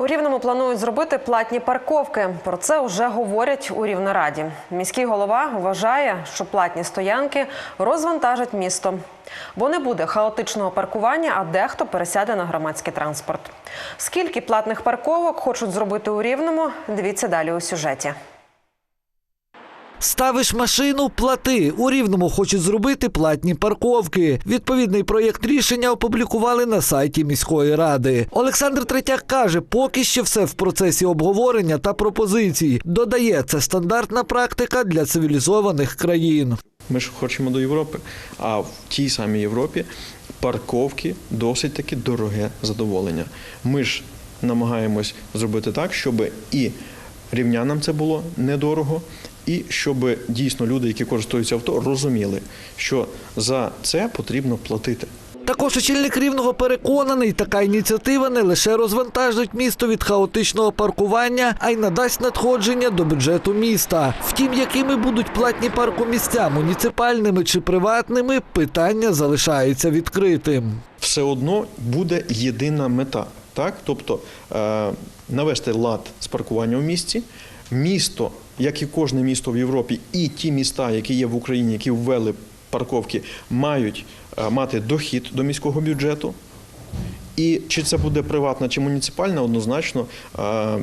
У Рівному планують зробити платні парковки. Про це вже говорять у Рівнораді. Міський голова вважає, що платні стоянки розвантажать місто, бо не буде хаотичного паркування, а дехто пересяде на громадський транспорт. Скільки платних парковок хочуть зробити у Рівному? Дивіться далі у сюжеті. Ставиш машину, плати. У Рівному хочуть зробити платні парковки. Відповідний проєкт рішення опублікували на сайті міської ради. Олександр Третяк каже, поки що все в процесі обговорення та пропозицій. Додає, це стандартна практика для цивілізованих країн. Ми ж хочемо до Європи, а в тій самій Європі парковки досить таки дороге задоволення. Ми ж намагаємось зробити так, щоб і рівнянам це було недорого, і щоб дійсно люди, які користуються авто, розуміли, що за це потрібно платити. Також очільник рівного переконаний, така ініціатива не лише розвантажить місто від хаотичного паркування, а й надасть надходження до бюджету міста. Втім, якими будуть платні паркомісця, муніципальними чи приватними, питання залишається відкритим. все одно буде єдина мета. Так? Тобто е, навести лад з паркування в місті. Місто, як і кожне місто в Європі, і ті міста, які є в Україні, які ввели парковки, мають е, мати дохід до міського бюджету. І чи це буде приватна чи муніципальна, однозначно е,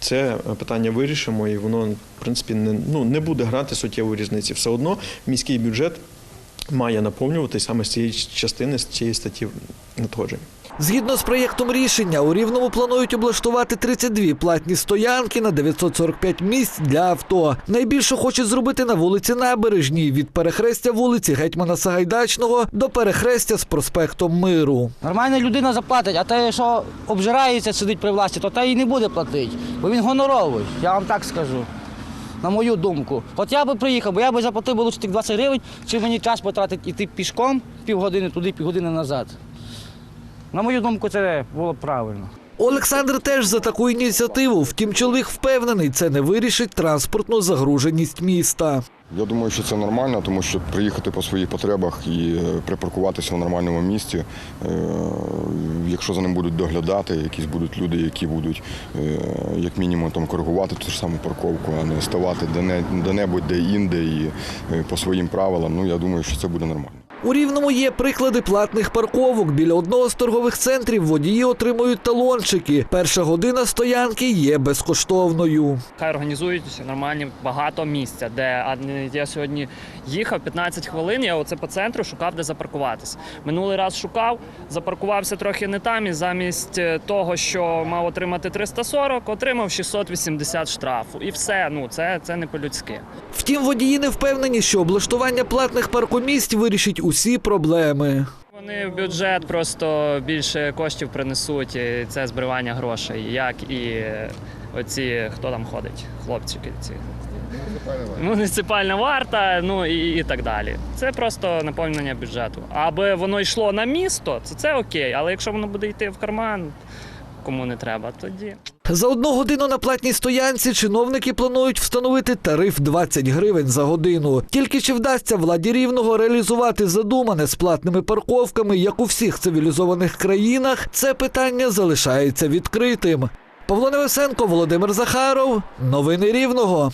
це питання вирішимо, і воно, в принципі, не, ну, не буде грати суттєвої різниці. Все одно міський бюджет має наповнюватись саме з цієї частини, з цієї статті надходжень. Згідно з проєктом рішення, у Рівному планують облаштувати 32 платні стоянки на 945 місць для авто. Найбільше хочуть зробити на вулиці Набережній від перехрестя вулиці Гетьмана Сагайдачного до перехрестя з проспектом Миру. Нормальна людина заплатить, а те, що обжирається, сидить при власті, то та і не буде платити, бо він гоноровий, я вам так скажу. На мою думку. От я би приїхав, бо я би заплатив би лише тих 20 гривень, чи мені час потратити йти пішком півгодини туди, півгодини назад. На мою думку, це було б правильно. Олександр теж за таку ініціативу. Втім, чоловік впевнений, це не вирішить транспортну загруженість міста. Я думаю, що це нормально, тому що приїхати по своїх потребах і е, припаркуватися в нормальному місці, е, якщо за ним будуть доглядати, якісь будуть люди, які будуть е, як мінімум там коригувати ту ж саму парковку, а не ставати де-не- де-небудь, де інде і по своїм правилам. Ну я думаю, що це буде нормально. У Рівному є приклади платних парковок. Біля одного з торгових центрів водії отримують талончики. Перша година стоянки є безкоштовною. Хай організують нормальні багато місця, де я сьогодні їхав 15 хвилин. Я оце по центру шукав, де запаркуватися. Минулий раз шукав, запаркувався трохи не там, і замість е, того, що мав отримати 340, отримав 680 штрафу. І все. Ну це, це не по-людськи. Втім, водії не впевнені, що облаштування платних паркомісць вирішить усі проблеми. Вони в бюджет просто більше коштів принесуть. Це збривання грошей, як і оці, хто там ходить, хлопчики ці. Муніципальна варта, ну і, і так далі. Це просто наповнення бюджету. Аби воно йшло на місто, то це окей. Але якщо воно буде йти в карман, кому не треба, тоді. За одну годину на платній стоянці чиновники планують встановити тариф 20 гривень за годину. Тільки чи вдасться владі рівного реалізувати задумане з платними парковками, як у всіх цивілізованих країнах, це питання залишається відкритим. Павло Невесенко, Володимир Захаров. Новини Рівного.